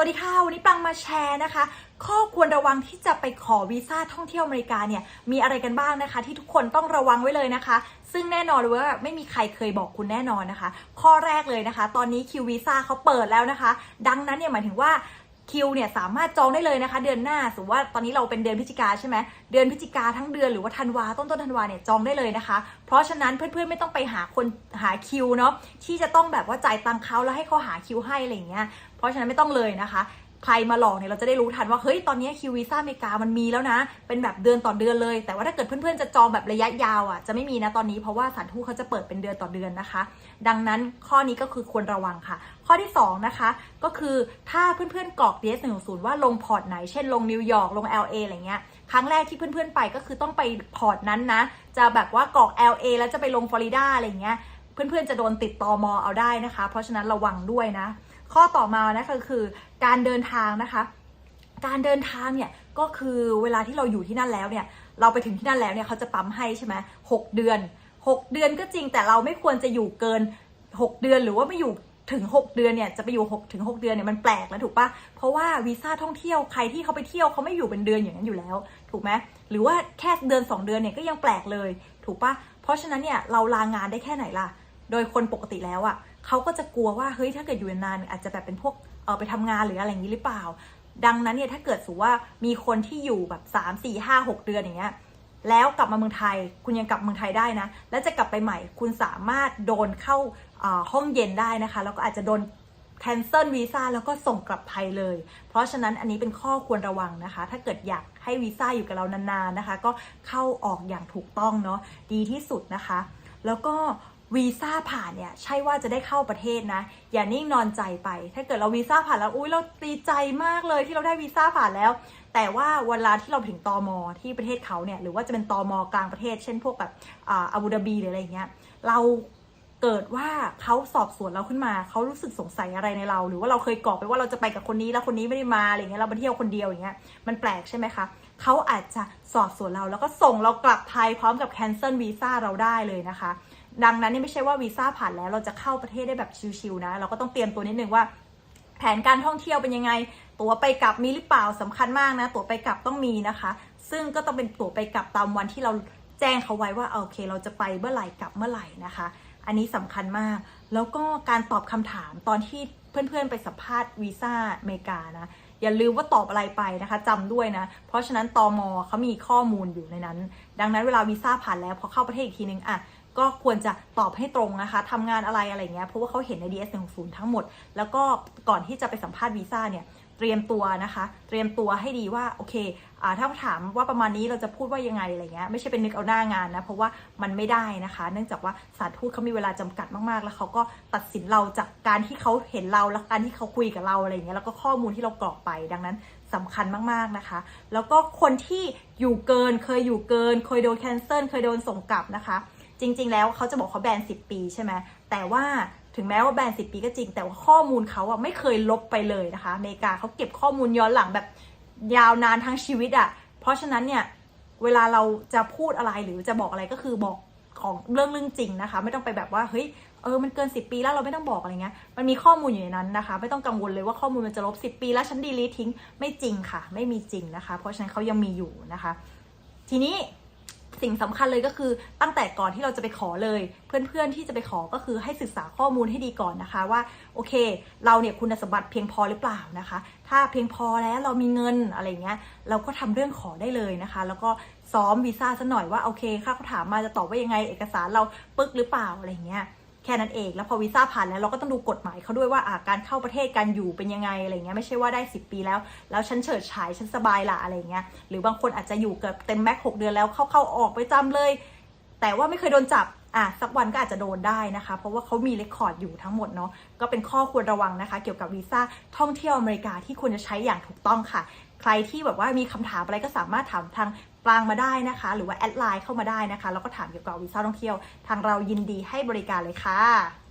วัสดีค่ะ วันนี้ปังมาแชร์นะคะ ข้อควรระวังที่จะไปขอวีซ่าท่องเที่ยวอเมริกาเนี่ยมีอะไรกันบ้างนะคะ ที่ทุกคนต้องระวังไว้เลยนะคะ ซึ่งแน่นอนเลยว่าไม่มีใครเคยบอกคุณแน่นอนนะคะ ข้อแรกเลยนะคะ ตอนนี้คิววีซ่าเขาเปิดแล้วนะคะ ดังนั้นเนี่ยหมายถึงว่า คิวเนี่ยสามารถจองได้เลยนะคะ เดือนหน้าสมมติว่าตอนนี้เราเป็นเดือนพฤศจิกาใช่ไหมเดือนพฤศจิกาทั้งเดือนหรือว่าธันวาต้นต้นธันวาเนี่ยจองได้เลยนะคะ เพราะฉะนั้นเพื่อนๆไม่ต้องไปหาคนหาคิวเนาะที่จะต้องแบบว่าจ่ายตังค์เขาแล้วให้เขาหาคิวให้อะไรอย่างเงี้ยเพราะฉะนั้นไม่ต้องเลยนะคะ ใครมาหลอกเนี่ยเราจะได้รู้ทันว่าเฮ้ยตอนนี้คิววีซ่าอเมริกามันมีแล้วนะ เป็นแบบเดือนต่อเดือนเลย แต่ว่าถ้าเกิดเพื่อนๆจะจองแบบระยะยาวอะจะไม่มีนะตอนนี้เพราะว่าสถานทูตเขาจะเปิดเป็นเดือนต่อเดือนนะคะ ดังนั้นข้อนี้ก็คือควรระวังค่ะ ข้อที่สองนะคะ ก็คือถ้าเพื่อนๆกรอก DS 1 0ว่าลงพอร์ตไหน เช่นลงนิวยอร์กลง LA อะไรเงี้ยครั้งแรกที่เพื่อนๆไปก็คือต้องไปพอร์ตนั้นนะ จะแบบว่ากรอก LA แล้วจะไปลงฟลอริดาอะไรเงี้ยเพื่อนๆจะโดนติดตอมอเอาได้นะคะ เพราะฉะนั้นระวังด้วยนะ ข้อต่อมานะคะคือการเดินทางนะคะ การเดินทางเนี่ยก็คือเวลาที่เราอยู่ที่นั่นแล้วเนี่ยเราไปถึงที่นั่นแล้วเนี่ยเขาจะปั๊มให้ใช่ไหมหกเดือน 6 เดือนก็จริงแต่เราไม่ควรจะอยู่เกิน 6 เดือนหรือว่าไม่อยู่ถึง 6 เดือนเนี่ยจะไปอยู่6ถึง6เดือนเนี่ยมันแปลกแล้วถูกปะเพราะว่าวีซ่าท่องเที่ยวใครที่เขาไปเที่ยวเขาไม่อยู่เป็นเดือนอย่างนั้นอยู่แล้ว ถูกไหมหรือว่าแค่เดือน 2 เดือนเนี่ยก็ยังแปลกเลย ถูกปะเพราะฉะนั้นเนี่ยเราลางานได้แค่ไหนล่ะ โดยคนปกติแล้วอะ่ะ เขาก็จะกลัวว่าเฮ้ยถ้าเกิดอยู่นานอาจจะแบบเป็นพวกเออไปทำงานหรืออะไรอย่างนี้หรือเปล่า ดังนั้นเนี่ยถ้าเกิดสูว่ามีคนที่อยู่แบบ3 4 5 6 เดือนอย่างเงี้ยแล้วกลับมาเมืองไทย คุณยังกลับเมืองไทยได้นะ แล้วจะกลับไปใหม่ คุณสามารถโดนเข้าห้องเย็นได้นะคะ แล้วก็อาจจะโดน cancel วีซ่าแล้วก็ส่งกลับไทยเลย เพราะฉะนั้นอันนี้เป็นข้อควรระวังนะคะ ถ้าเกิดอยากให้วีซ่าอยู่กับเรานานๆนะคะ ก็เข้าออกอย่างถูกต้องเนาะดีที่สุดนะคะ แล้วก็ วีซ่าผ่านเนี่ยใช่ว่าจะได้เข้าประเทศนะ อย่านิ่งนอนใจไป ถ้าเกิดเราวีซ่าผ่านแล้วอุ้ยเราดีใจมากเลยที่เราได้วีซ่าผ่านแล้ว แต่ว่าเวลาที่เราถึงตอมอที่ประเทศเขาเนี่ยหรือว่าจะเป็นตอมอกลางประเทศ เช่นพวกแบบอาอาบูดาบีหรืออะไรเงี้ยเราเกิดว่าเขาสอบสวนเราขึ้นมา เขารู้สึกสงสัยอะไรในเรา หรือว่าเราเคยกรอกไปว่าเราจะไปกับคนนี้แล้วคนนี้ไม่ได้มาอะไรเงี้ยเราไปเที่ยวคนเดียวอย่างเงี้ยมันแปลกใช่ไหมคะเขาอาจจะสอบสวนเราแล้วก็ส่งเรากลับไทยพร้อมกับ cancel วีซ่าเราได้เลยนะคะ ดังนั้นนี่ไม่ใช่ว่าวีซ่าผ่านแล้วเราจะเข้าประเทศได้แบบชิวๆนะ เราก็ต้องเตรียมตัวนิดนึงว่า แผนการท่องเที่ยวเป็นยังไง ตั๋วไปกลับมีหรือเปล่าสำคัญมากนะ ตั๋วไปกลับต้องมีนะคะ ซึ่งก็ต้องเป็นตั๋วไปกลับตามวันที่เราแจ้งเขาไว้ว่าโอเค เราจะไปเมื่อไหร่กลับเมื่อไหร่นะคะ อันนี้สำคัญมาก แล้วก็การตอบคำถามตอนที่เพื่อนๆไปสัมภาษณ์วีซ่าอเมริกานะอย่าลืมว่าตอบอะไรไปนะคะจำด้วยนะ เพราะฉะนั้นตอมอเขามีข้อมูลอยู่ในนั้น ดังนั้นเวลาวีซ่าผ่านแล้วพอเข้าประเทศอีกทีนึงอะ ก็ควรจะตอบให้ตรงนะคะทำงานอะไรอะไรเงี้ยเพราะว่าเขาเห็นใน DS 1 0ทั้งหมด แล้วก็ก่อนที่จะไปสัมภาษณ์วีซ่าเนี่ยเตรียมตัวนะคะ เตรียมตัวให้ดีว่าโอเคอ่าถ้าถามว่าประมาณนี้เราจะพูดว่ายังไงอะไรเงี้ยไม่ใช่เป็นนึกเอาหน้างานนะเพราะว่ามันไม่ได้นะคะ เนื่องจากว่าสารทูตเขามีเวลาจำกัดมากๆ แล้วเขาก็ตัดสินเราจากการที่เขาเห็นเราแล้วการที่เขาคุยกับเราอะไรเงี้ยแล้วก็ข้อมูลที่เรากรอกไปดังนั้นสำคัญมากๆนะคะ แล้วก็คนที่อยู่เกินเคยอยู่เกิน เคยโดนแคนเซิลเคยโดนส่งกลับนะคะ จริง ๆ แล้วเขาจะบอกเขาแบน10ปีใช่ไหมแต่ว่าถึงแม้ว่าแบน10ปีก็จริง แต่ว่าข้อมูลเขาอะไม่เคยลบไปเลยนะคะอเมริกาเขาเก็บข้อมูลย้อนหลังแบบยาวนานทั้งชีวิตอะเพราะฉะนั้นเนี่ยเวลาเราจะพูดอะไรหรือจะบอกอะไรก็คือบอกของเรื่องเรื่องจริงนะคะ ไม่ต้องไปแบบว่าเฮ้ยเออมันเกิน 10 ปีแล้วเราไม่ต้องบอกอะไรเงี้ยมันมีข้อมูลอยู่ในนั้นนะคะ ไม่ต้องกังวลเลยว่าข้อมูลมันจะลบ 10 ปีแล้วฉันดีลีททิ้งไม่จริงค่ะ ไม่มีจริงนะคะ เพราะฉะนั้นเขายังมีอยู่นะคะ ทีนี้ สิ่งสำคัญเลยก็คือตั้งแต่ก่อนที่เราจะไปขอเลย เพื่อนๆที่จะไปขอก็คือให้ศึกษาข้อมูลให้ดีก่อนนะคะว่าโอเค เราเนี่ยคุณสมบัติเพียงพอหรือเปล่านะคะ ถ้าเพียงพอแล้วเรามีเงินอะไรเงี้ยเราก็ทำเรื่องขอได้เลยนะคะ แล้วก็ซ้อมวีซ่าซะหน่อยว่าโอเคค่าเขาถามมาจะตอบว่ายังไงเอกสารเราปึ๊กหรือเปล่าอะไรเงี้ย แค่นั้นเอง แล้วพอวีซ่าผ่านแล้วเราก็ต้องดูกฎหมายเขาด้วยว่าอาการเข้าประเทศการอยู่เป็นยังไงอะไรเงี้ยไม่ใช่ว่าได้ 10 ปีแล้ว แล้วฉันเฉิดฉายฉันสบายละอะไรเงี้ยหรือบางคนอาจจะอยู่เกือบเต็มแม็กหกเดือนแล้วเข้าเข้าออกไปจำเลย แต่ว่าไม่เคยโดนจับอะสักวันก็อาจจะโดนได้นะคะ เพราะว่าเขามีเรคคอร์ดอยู่ทั้งหมดเนาะก็เป็นข้อควรระวังนะคะ เกี่ยวกับวีซ่าท่องเที่ยวอเมริกาที่ควรจะใช้อย่างถูกต้องค่ะ ใครที่แบบว่ามีคำถามอะไรก็สามารถถามทางปรางมาได้นะคะ หรือว่าแอดไลน์เข้ามาได้นะคะ แล้วก็ถามเกี่ยวกับวีซ่าท่องเที่ยว ทางเรายินดีให้บริการเลยค่ะ